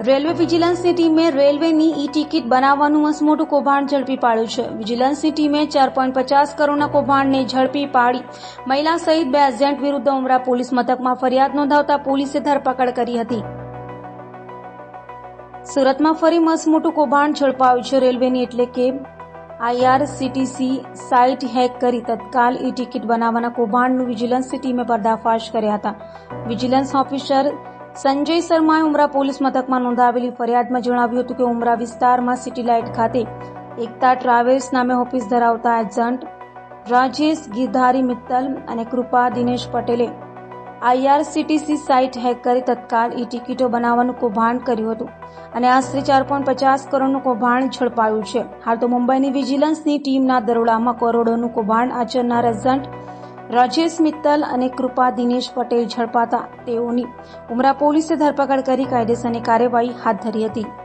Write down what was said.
Railway વિજિલન્સની ટીમે રેલવેની e ticket બનાવવાનું મસમોટું કૌભાંડ ઝડપી પાડ્યું છે. વિજિલન્સની ટીમે ચાર પોઈન્ટ પચાસ કરોડના કૌભાંડને ઝડપી પાડી મહિલા સહિત બે એજન્ટ વિરુદ્ધ ઉમરા પોલીસ મથકમાં ફરિયાદ નોંધાવતા પોલીસે ધરપકડ કરી હતી. સુરતમાં ફરી મસમોટું કૌભાંડ ઝડપાયું છે રેલવેની એટલે કે આઈઆરસીટીસી સાઇટ હેક કરી તત્કાલ ઈ ટિકિટ બનાવવાના કૌભાંડનું વિજિલન્સની ટીમે પર્દાફાશ કર્યા હતા. વિજિલન્સ ઓફિસર સંજય શર્માએ ઉમરા પોલીસ મથકમાં નોંધાવેલી ફરિયાદમાં જણાવ્યું હતું કે ઉમરા વિસ્તારમાં સિટી લાઇટ ખાતે એકતા ટ્રાવેલ્સ નામે ઓફિસ ધરાવતા એજન્ટ રાજેશ ગિરધારી મિત્તલ અને કૃપા દિનેશ પટેલે આઈઆરસીટીસી સાઇટ હેક કરી તત્કાલ ઈ ટિકિટો બનાવવાનું કૌભાંડ કર્યું હતું અને આશરે ચાર પોઈન્ટ પચાસ કરોડનું કૌભાંડ ઝડપાયું છે. હાલ તો મુંબઈની વિજિલન્સની ટીમના દરોડામાં કરોડોનું કૌભાંડ આચરનાર એજન્ટ રાજેશ મિત્તલ અને કૃપા દિનેશ પટેલ ઝડપાતા તેઓની ઉમરા પોલીસે ધરપકડ કરી કાયદેસરની કાર્યવાહી હાથ ધરી હતી.